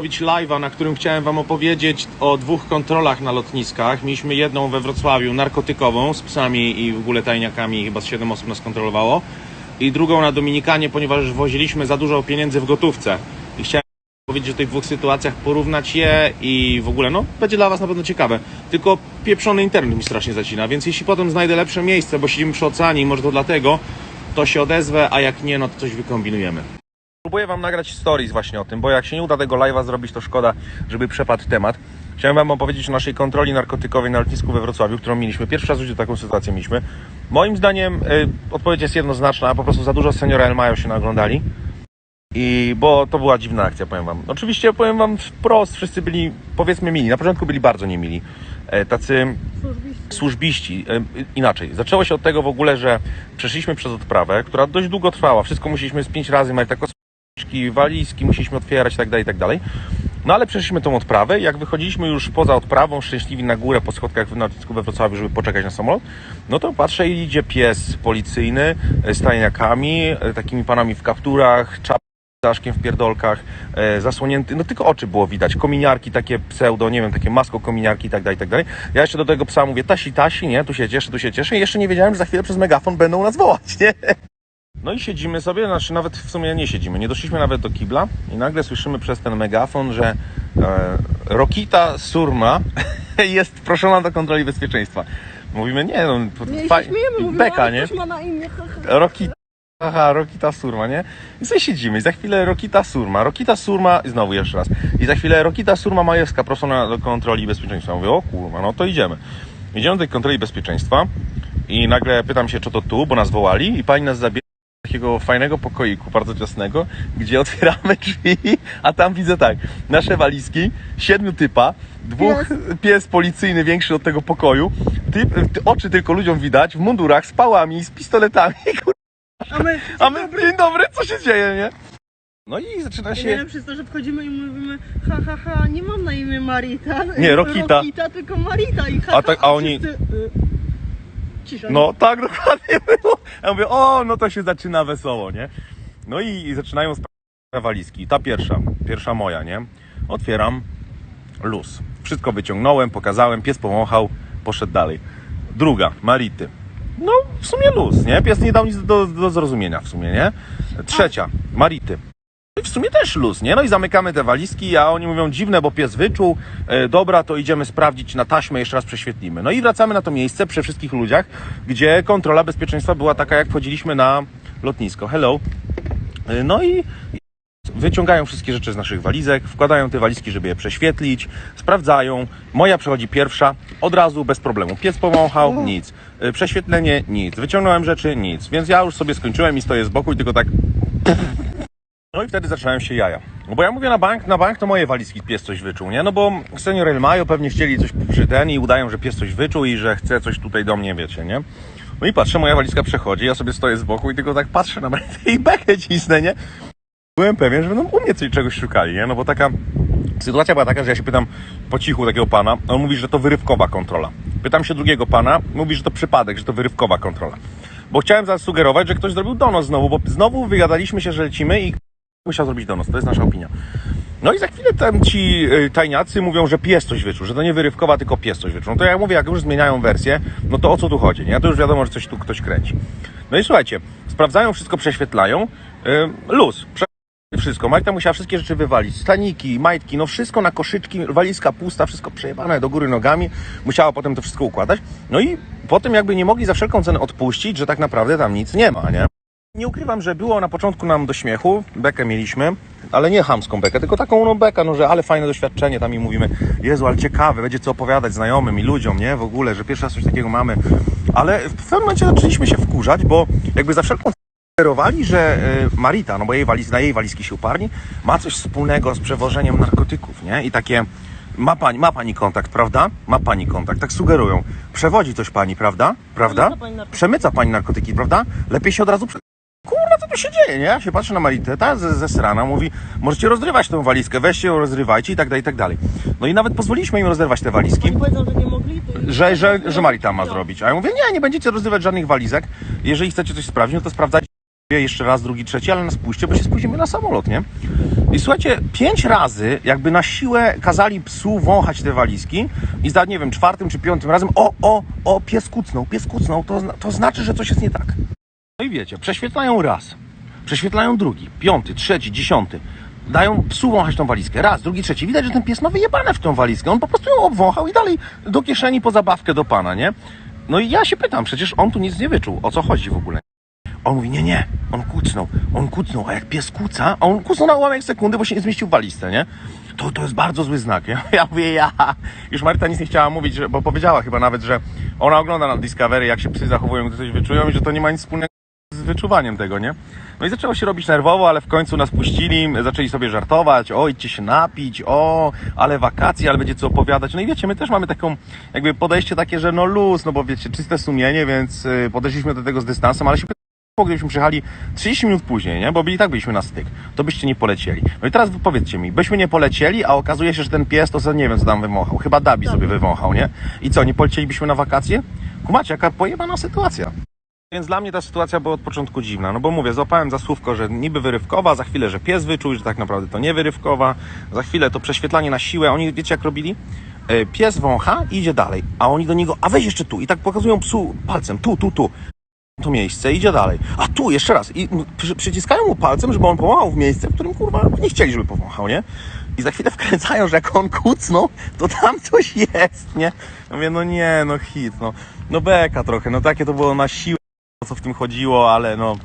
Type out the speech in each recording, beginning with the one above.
robić live'a, na którym chciałem Wam opowiedzieć o dwóch kontrolach na lotniskach. Mieliśmy jedną we Wrocławiu, narkotykową, z psami i w ogóle tajniakami, chyba z 7 osób nas kontrolowało. I drugą na Dominikanie, ponieważ woziliśmy za dużo pieniędzy w gotówce. I chciałem powiedzieć o tych dwóch sytuacjach, porównać je i w ogóle, no, będzie dla Was na pewno ciekawe. Tylko pieprzony internet mi strasznie zacina, więc jeśli potem znajdę lepsze miejsce, bo siedzimy przy oceanie i może to dlatego, to się odezwę, a jak nie, no to coś wykombinujemy. Próbuję wam nagrać stories właśnie o tym, bo jak się nie uda tego live'a zrobić, to szkoda, żeby przepadł temat. Chciałem wam opowiedzieć o naszej kontroli narkotykowej na lotnisku we Wrocławiu, którą mieliśmy. Pierwszy raz w życiu taką sytuację mieliśmy. Moim zdaniem y, odpowiedź jest jednoznaczna, po prostu za dużo seniora El Mayo się naglądali. I bo to była dziwna akcja, powiem wam. Oczywiście powiem wam wprost, wszyscy byli powiedzmy mili. Na początku byli bardzo niemili. E, tacy służbiści. E, Inaczej. Zaczęło się od tego w ogóle, że przeszliśmy przez odprawę, która dość długo trwała. Wszystko musieliśmy z pięć razy mać, tak walizki musieliśmy otwierać i tak dalej, i tak. No ale przeszliśmy tą odprawę. Jak wychodziliśmy już poza odprawą, szczęśliwi na górę po schodkach w lotnisku we Wrocławiu, żeby poczekać na samolot, no to patrzę i idzie pies policyjny e, z tajniakami, e, takimi panami w kapturach, czap Zaszkiem w pierdolkach, e, zasłonięty, no tylko oczy było widać, kominiarki takie pseudo, nie wiem, takie masko kominiarki i tak dalej, i tak dalej. Ja jeszcze do tego psa mówię, tasi, tasi, nie, tu się cieszę, tu się cieszę i jeszcze nie wiedziałem, że za chwilę przez megafon będą nas wołać, nie? No i siedzimy sobie, znaczy nawet w sumie nie siedzimy, nie doszliśmy nawet do kibla i nagle słyszymy przez ten megafon, że e, Rokita Surma jest proszona do kontroli bezpieczeństwa. Mówimy, nie no, Nie, się śmiejemy, mówimy, beka, nie? ma na imię. Rokita. Aha, Rokita Surma, nie? I sobie siedzimy i za chwilę Rokita Surma, Rokita Surma, i znowu jeszcze raz. I za chwilę Rokita Surma Majewska proszona do kontroli bezpieczeństwa. Mówię, o kurwa, no to idziemy. Idziemy do tej kontroli bezpieczeństwa i nagle pytam się, czy to tu, bo nas wołali i pani nas zabiera takiego fajnego pokoiku, bardzo ciasnego, gdzie otwieramy drzwi, a tam widzę tak, nasze walizki, siedmiu typa, dwóch pies, policyjny większy od tego pokoju, typ, ty, oczy tylko ludziom widać, w mundurach, z pałami, z pistoletami, A my, a my, dzień dobry, co się dzieje, nie? No i zaczyna nie się... najlepsze jest to, że wchodzimy i mówimy ha, ha, ha, nie mam na imię Marita. Nie, Rokita. Rokita, tylko Marita i ha, A tak- ha, a oni- wszyscy, y, No tak, dokładnie było. Ja mówię, o, no to się zaczyna wesoło, nie? No i, i zaczynają sprawdzać walizki. Ta pierwsza, pierwsza moja, nie? Otwieram, luz. Wszystko wyciągnąłem, pokazałem, pies powąchał, poszedł dalej. Druga, Marity. No, w sumie luz, nie? Pies nie dał nic do, do zrozumienia w sumie, nie? Trzecia, Marity. Sumie też luz, nie? No i zamykamy te walizki, a oni mówią dziwne, bo pies wyczuł. E, dobra, to idziemy sprawdzić na taśmę, jeszcze raz prześwietlimy. No i wracamy na to miejsce przy wszystkich ludziach, gdzie kontrola bezpieczeństwa była taka, jak wchodziliśmy na lotnisko. Hello. E, no i wyciągają wszystkie rzeczy z naszych walizek, wkładają te walizki, żeby je prześwietlić, sprawdzają. Moja przechodzi pierwsza, od razu, bez problemu. Pies powąchał, nic. E, Prześwietlenie, nic. Wyciągnąłem rzeczy, nic. Więc ja już sobie skończyłem i stoję z boku i tylko tak no i wtedy zaczynałem się jaja. No bo ja mówię na bank, na bank to moje walizki pies coś wyczuł, nie? No bo senior El Mayo pewnie chcieli coś przy ten i udają, że pies coś wyczuł i że chce coś tutaj do mnie, wiecie, nie? No i patrzę, moja walizka przechodzi, ja sobie stoję z boku i tylko tak patrzę na Martę i bekę cisnę, nie? Byłem pewien, że będą u mnie coś, czegoś szukali, nie? No bo taka sytuacja była taka, że ja się pytam po cichu takiego pana, on mówi, że to wyrywkowa kontrola. Pytam się drugiego pana, mówi, że to przypadek, że to wyrywkowa kontrola. Bo chciałem zasugerować, że ktoś zrobił donos znowu, bo znowu wygadaliśmy się, że lecimy i musiał zrobić donos. To jest nasza opinia. No i za chwilę tam ci y, tajniacy mówią, że pies coś wyczuł, że to nie wyrywkowa, tylko pies coś wyczuł. No to ja mówię, jak już zmieniają wersję, no to o co tu chodzi, nie? To już wiadomo, że coś tu ktoś kręci. No i słuchajcie, sprawdzają wszystko, prześwietlają. Y, luz. Wszystko. Majta musiała wszystkie rzeczy wywalić. Staniki, majtki, no wszystko na koszyczki, walizka pusta, wszystko przejebane do góry nogami. Musiała potem to wszystko układać. No i potem jakby nie mogli za wszelką cenę odpuścić, że tak naprawdę tam nic nie ma, nie? Nie ukrywam, że było na początku nam do śmiechu, bekę mieliśmy, ale nie chamską bekę, tylko taką no bekę, no że ale fajne doświadczenie, tam i mówimy, Jezu, ale ciekawe, będzie co opowiadać znajomym i ludziom, nie, w ogóle, że pierwszy raz coś takiego mamy, ale w pewnym momencie zaczęliśmy się wkurzać, bo jakby za wszelką sugerowali, że y, Marita, no bo jej waliz, na jej walizki się uparli, ma coś wspólnego z przewożeniem narkotyków, nie, i takie, ma pani, ma pani kontakt, prawda? Ma pani kontakt, tak sugerują. Przewodzi coś pani, prawda? Prawda? Przemyca pani narkotyki. Przemyca pani narkotyki, prawda? Lepiej się od razu co tu się dzieje, nie? Ja się patrzę na Maritę, ta ze, ze strana, mówi, możecie rozrywać tę walizkę, weźcie ją, rozrywajcie i tak dalej, i tak dalej. No i nawet pozwoliliśmy im rozerwać te walizki Oni powiedzą, że nie mogli, że, że, że Marita ma zrobić. A ja mówię, nie, nie będziecie rozrywać żadnych walizek. Jeżeli chcecie coś sprawdzić, no to sprawdzajcie jeszcze raz, drugi, trzeci, ale nas puśćcie, bo się spóźnimy na samolot, nie? I słuchajcie, pięć razy jakby na siłę kazali psu wąchać te walizki i za, nie wiem, czwartym czy piątym razem o, o, o, pies kucnął, pies kucnął, to, to znaczy, że coś jest nie tak. No i wiecie, prześwietlają raz, prześwietlają drugi, piąty, trzeci, dziesiąty. Dają psu wąchać tą walizkę. Raz, drugi, trzeci. Widać, że ten pies ma wyjebane w tą walizkę. On po prostu ją obwąchał i dalej do kieszeni po zabawkę do pana, nie? No i ja się pytam, przecież on tu nic nie wyczuł. O co chodzi w ogóle? On mówi, nie, nie, on kucnął, on kucnął, a jak pies kuca, a on kucnął na ułamek sekundy, bo się nie zmieścił w walizce, nie? To, to jest bardzo zły znak, nie? Ja mówię, ja. Już Marta nic nie chciała mówić, bo powiedziała chyba nawet, że ona ogląda na Discovery, jak się psy zachowują, gdy coś wyczują i że to nie ma nic wspólnego wyczuwaniem tego, nie? No i zaczęło się robić nerwowo, ale w końcu nas puścili, zaczęli sobie żartować, o, idźcie się napić, o, ale wakacje, ale będzie co opowiadać. No i wiecie, my też mamy taką jakby podejście takie, że no luz, no bo wiecie, czyste sumienie, więc y, podeszliśmy do tego z dystansem, ale się gdybyśmy przyjechali 30 minut później, nie? Bo i tak byliśmy na styk, to byście nie polecieli. No i teraz powiedzcie mi, byśmy nie polecieli, a okazuje się, że ten pies to sobie nie wiem, co tam wywąchał. Chyba Dabi sobie wywąchał, nie? I co, nie polecielibyśmy na wakacje? Kumacie, jaka pojebana sytuacja. Więc dla mnie ta sytuacja była od początku dziwna, no bo mówię, złapałem za słówko, że niby wyrywkowa, za chwilę, że pies wyczuł, że tak naprawdę to nie wyrywkowa, za chwilę to prześwietlanie na siłę, oni wiecie jak robili? E, Pies wącha i idzie dalej, a oni do niego, a weź jeszcze tu i tak pokazują psu palcem, tu, tu, tu. To miejsce, idzie dalej. A tu, jeszcze raz. I przy, przyciskają mu palcem, żeby on powąchał w miejsce, w którym kurwa nie chcieli, żeby powąchał, nie? I za chwilę wkręcają, że jak on kucnął, to tam coś jest, nie? Ja mówię, no nie, no hit, no. No beka trochę, no takie to było na siłę o co w tym chodziło, ale no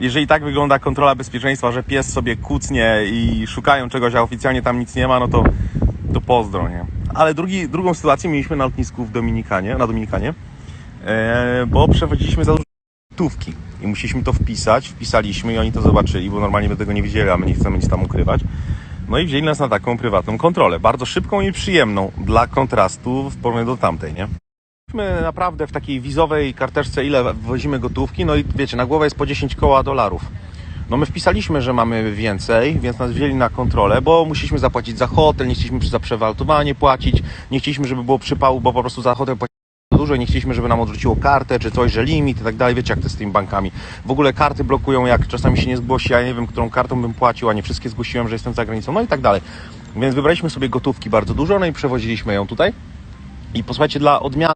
jeżeli tak wygląda kontrola bezpieczeństwa, że pies sobie kucnie i szukają czegoś, a oficjalnie tam nic nie ma, no to, to pozdro, nie? Ale drugi, drugą sytuację mieliśmy na lotnisku w Dominikanie, na Dominikanie, e, bo przewodziliśmy za dużo gotówki i musieliśmy to wpisać, wpisaliśmy i oni to zobaczyli, bo normalnie by tego nie widzieli, a my nie chcemy nic tam ukrywać. No i wzięli nas na taką prywatną kontrolę, bardzo szybką i przyjemną dla kontrastu w porównaniu do tamtej, nie? My naprawdę w takiej wizowej karteczce ile wozimy gotówki, no i wiecie, na głowę jest po 10 koła dolarów. No my wpisaliśmy, że mamy więcej, więc nas wzięli na kontrolę, bo musieliśmy zapłacić za hotel, nie chcieliśmy za przewaltowanie płacić, nie chcieliśmy, żeby było przypału, bo po prostu za hotel płaciliśmy dużo, nie chcieliśmy, żeby nam odrzuciło kartę, czy coś, że limit i tak dalej, wiecie jak to jest z tymi bankami. W ogóle karty blokują, jak czasami się nie zgłosi, ja nie wiem, którą kartą bym płacił, a nie wszystkie zgłosiłem, że jestem za granicą, no i tak dalej. Więc wybraliśmy sobie gotówki bardzo dużo, no i przewoziliśmy ją tutaj. I posłuchajcie, dla odmiany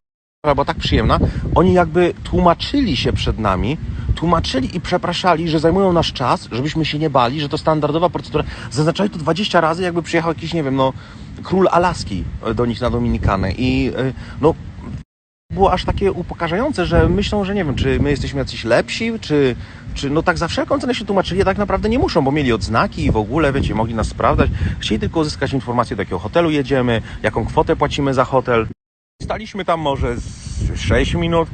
była tak przyjemna, oni jakby tłumaczyli się przed nami, tłumaczyli i przepraszali, że zajmują nasz czas, żebyśmy się nie bali, że to standardowa procedura. Zaznaczali to 20 razy, jakby przyjechał jakiś, nie wiem, no, król Alaski do nich na Dominikanę i y, no było aż takie upokarzające, że myślą, że nie wiem, czy my jesteśmy jacyś lepsi, czy, czy no tak za wszelką cenę się tłumaczyli, a tak naprawdę nie muszą, bo mieli odznaki i w ogóle, wiecie, mogli nas sprawdzać. Chcieli tylko uzyskać informację, do jakiego hotelu jedziemy, jaką kwotę płacimy za hotel. Staliśmy tam może z 6 minut,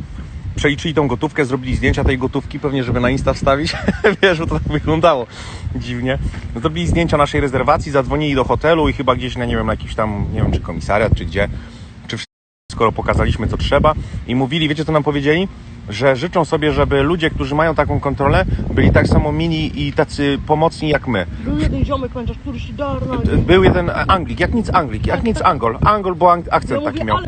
przeliczyli tą gotówkę, zrobili zdjęcia tej gotówki, pewnie żeby na Insta wstawić, wiesz, bo to tak wyglądało dziwnie. Zrobili zdjęcia naszej rezerwacji, zadzwonili do hotelu i chyba gdzieś, na nie wiem, na jakiś tam, nie wiem, czy komisariat, czy gdzie, czy skoro pokazaliśmy co trzeba i mówili, wiecie co nam powiedzieli? Że życzą sobie, żeby ludzie, którzy mają taką kontrolę, byli tak samo mili i tacy pomocni jak my. Był jeden ziomek, pamiętasz, który się darna. Był jeden Anglik, jak nic Anglik, jak Tak, nic tak. Angol. Angol, bo akcent taki miał.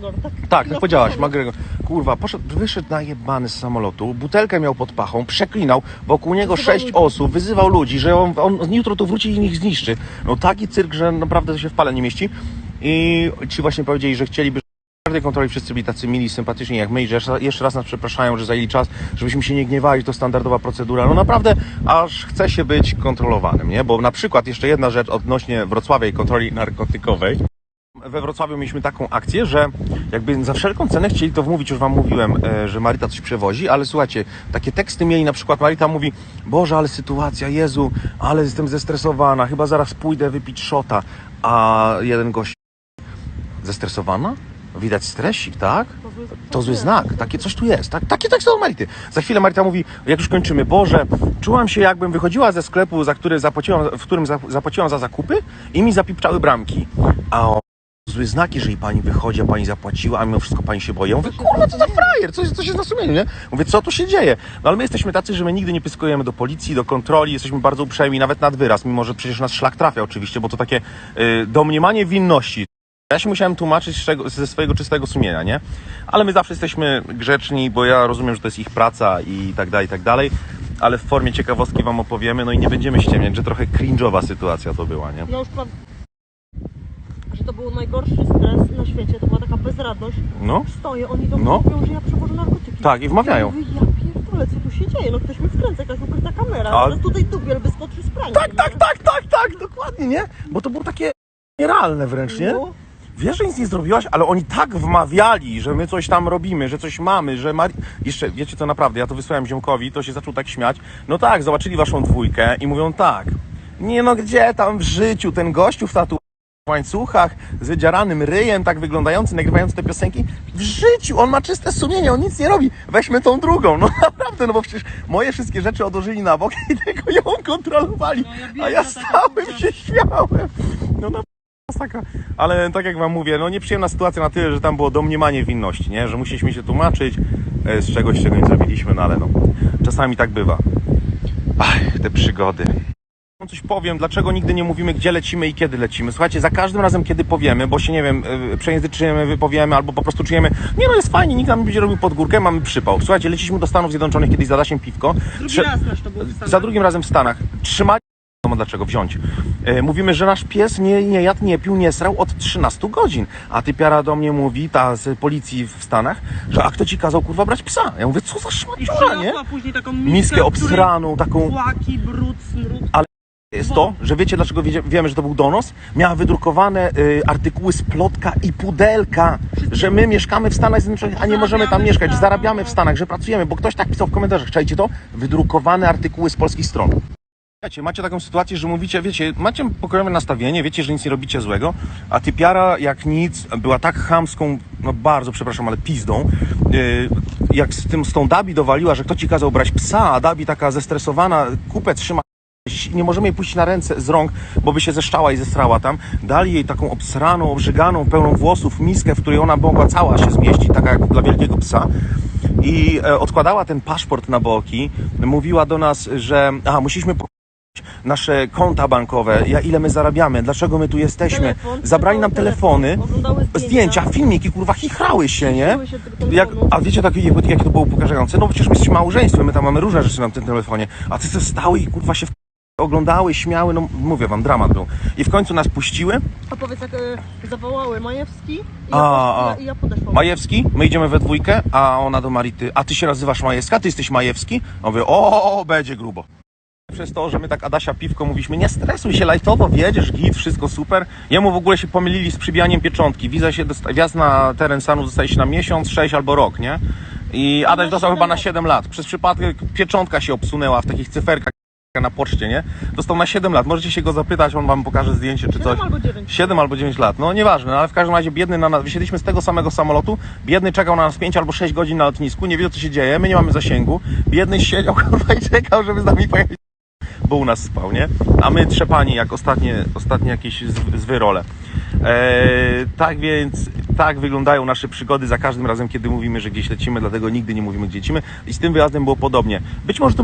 Tak, Tak, tak powiedziałaś. McGregor. Kurwa, poszedł, wyszedł najebany z samolotu, butelkę miał pod pachą, przeklinał, wokół niego sześć osób, wyzywał ludzi, że on, on jutro tu wróci i ich zniszczy. No taki cyrk, że naprawdę to się w pale nie mieści. I ci właśnie powiedzieli, że chcieliby w każdej kontroli wszyscy byli tacy mili, sympatyczni jak my i że jeszcze- jeszcze raz nas przepraszają, że zajęli czas, żebyśmy się nie gniewali, to standardowa procedura. No naprawdę, aż chce się być kontrolowanym, nie? Bo na przykład jeszcze jedna rzecz odnośnie Wrocławia i kontroli narkotykowej. We Wrocławiu mieliśmy taką akcję, że jakby za wszelką cenę chcieli to wmówić, już wam mówiłem, e, że Marita coś przewozi, ale słuchajcie, takie teksty mieli, na przykład Marita mówi, Boże, ale sytuacja, Jezu, ale jestem zestresowana, chyba zaraz pójdę wypić szota, a jeden gość, zestresowana? Widać stresik, tak? To zły- znak, takie coś tu jest. Tak, takie teksty od Marity. Za chwilę Marita mówi, jak już kończymy, Boże, czułam się jakbym wychodziła ze sklepu, za który zapłaciłam, w którym za, zapłaciłam za zakupy i mi zapipczały bramki. A zły znak, jeżeli pani wychodzi, a pani zapłaciła, a mimo wszystko pani się boi. Mówię, kurwa, co za frajer, coś, coś jest na sumieniu, nie? Mówię, co tu się dzieje? No ale my jesteśmy tacy, że my nigdy nie pyskujemy do policji, do kontroli, jesteśmy bardzo uprzejmi, nawet nad wyraz, mimo że przecież nas szlak trafia oczywiście, bo to takie y, domniemanie winności. Ja się musiałem tłumaczyć ze swojego czystego sumienia, nie? Ale my zawsze jesteśmy grzeczni, bo ja rozumiem, że to jest ich praca i tak dalej, i tak dalej. ale w formie ciekawostki wam opowiemy, no i nie będziemy ściemniać, że trochę cringe'owa sytuacja to była, nie? Ja już. Że to był najgorszy stres na świecie, to była taka bezradność. No, Stoję, oni do mnie No. mówią, że ja przewożę narkotyki. Tak, i wmawiają. Ja mówię, ja pierdolę, co tu się dzieje? No ktoś mi wkręca, jakaś ukryta kamera. Ale- Ale tutaj dubiel wyskoczył z prania. tak, tak, tak, tak, tak, dokładnie, nie? Bo to było takie nierealne wręcz, nie? No. Wiesz, że nic nie zrobiłaś, ale oni tak wmawiali, że my coś tam robimy, że coś mamy, że Mari... Jeszcze, wiecie co, naprawdę, ja to wysłałem ziomkowi, to się zaczął tak śmiać. No tak, zobaczyli waszą dwójkę i mówią tak. Nie no, gdzie tam w życiu ten gościu w tatu w łańcuchach, z wydzieranym ryjem, tak wyglądający, nagrywający te piosenki. W życiu, on ma czyste sumienie, on nic nie robi. Weźmy tą drugą, no naprawdę, no bo przecież moje wszystkie rzeczy odłożyli na bok i tylko ją kontrolowali. No, A ja taka stałem się śmiałem. No na masakra. Ale tak jak wam mówię, no nieprzyjemna sytuacja na tyle, że tam było domniemanie winności, nie? Że musieliśmy się tłumaczyć e, z czegoś, czego nie zrobiliśmy, no ale no. Czasami tak bywa. Ach, te przygody. Coś powiem, dlaczego nigdy nie mówimy, gdzie lecimy i kiedy lecimy. Słuchajcie, za każdym razem, kiedy powiemy, bo się, nie wiem, e, przejęzyczymy, wypowiemy, albo po prostu czujemy, nie no, jest fajnie, nikt nam nie będzie robił pod górkę, mamy przypał. Słuchajcie, leciliśmy do Stanów Zjednoczonych kiedyś za Dasiem Piwko. Drugi Trze- raz nasz to był w Stanach. za drugim razem w Stanach. Trzymali. No dlaczego wziąć? E, mówimy, że nasz pies nie, nie jadł, nie pił, nie srał od 13 godzin. A ty piara do mnie mówi, ta z policji w Stanach, że a kto ci kazał kurwa brać psa? Ja mówię, co za I szmaciura, nie? później taką miskę, Miskę obsraną, taką Płaki, brud, smród. Jest to, że wiecie dlaczego wiemy, że to był donos? Miała wydrukowane y, artykuły z plotka i pudelka, że my mieszkamy w Stanach Zjednoczonych, a nie możemy tam mieszkać, zarabiamy w Stanach, że pracujemy, bo ktoś tak pisał w komentarzach, czajcie to? Wydrukowane artykuły z polskich stron. Wiecie, macie taką sytuację, że mówicie, wiecie, macie pokojowe nastawienie, wiecie, że nic nie robicie złego, a typiara jak nic była tak chamską, no bardzo przepraszam, ale pizdą, yy, jak z tym z tą Dabi dowaliła, że kto ci kazał brać psa, a Dabi taka zestresowana, kupę trzyma nie możemy jej puścić na ręce z rąk, bo by się zeszczała i zestrała tam. Dali jej taką obsraną, obrzyganą, pełną włosów miskę, w której ona mogła cała się zmieścić, taka jak dla wielkiego psa. I e, odkładała ten paszport na boki. Mówiła do nas, że a, musieliśmy nasze konta bankowe, ja, ile my zarabiamy, dlaczego my tu jesteśmy. Telefon, Zabrali nam telefon, telefony, zdjęcia, filmiki, kurwa, chichrały się, nie? Jak, a wiecie takie, jakie to było pokażające? No przecież my jesteśmy małżeństwem, my tam mamy różne rzeczy na tym telefonie. A ty co stały i kurwa się w... oglądały, śmiały, no mówię wam, dramat był. I w końcu nas puściły. A powiedz, jak e, zawołały Majewski i ja, A, a. ja, i ja podeszłam. Majewski, my idziemy we dwójkę, a ona do Marity, a ty się nazywasz Majewska, ty jesteś Majewski? A mówię, o, będzie grubo. Przez to, że my tak Adasia Piwko mówiliśmy, nie stresuj się, lajtowo, wiedziesz, git, wszystko super. Jemu w ogóle się pomylili z przybijaniem pieczątki. Wiza się wjazd na teren Stanów dostaje się na miesiąc, sześć albo rok, nie? I Adaś na dostał chyba na lat. 7 lat. Przez przypadek pieczątka się obsunęła w takich cyferkach na poczcie, nie? Dostał na 7 lat. Możecie się go zapytać, on wam pokaże zdjęcie czy coś. albo dziewięć. 7 albo 9 lat, no nieważne, no, ale w każdym razie biedny na nas, wysiedliśmy z tego samego samolotu, biedny czekał na nas 5 albo 6 godzin na lotnisku, nie wiedział co się dzieje, my nie mamy zasięgu, biedny siedział kurwa i czekał, żeby z nami pojechać, bo u nas spał, nie? A my trzepani jak ostatnie, ostatnie jakieś zw- zły role. Eee, tak więc, tak wyglądają nasze przygody za każdym razem, kiedy mówimy, że gdzieś lecimy, dlatego nigdy nie mówimy, gdzie lecimy i z tym wyjazdem było podobnie. Być może to było